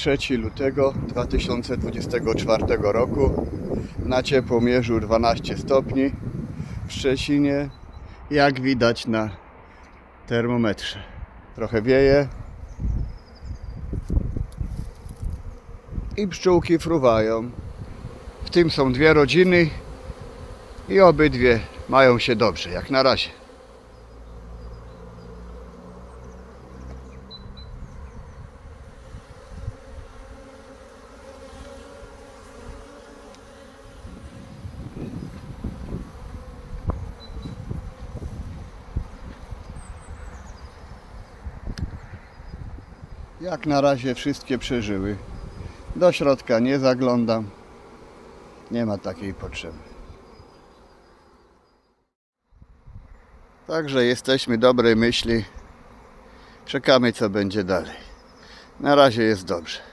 3 lutego 2024 roku. Na ciepłomierzu 12 stopni w Szczecinie. Jak widać na termometrze. Trochę wieje. I pszczółki fruwają. W tym są dwie rodziny i obydwie mają się dobrze, jak na razie. Jak na razie wszystkie przeżyły. Do środka nie zaglądam. Nie ma takiej potrzeby. Także jesteśmy dobrej myśli. Czekamy co będzie dalej. Na razie jest dobrze.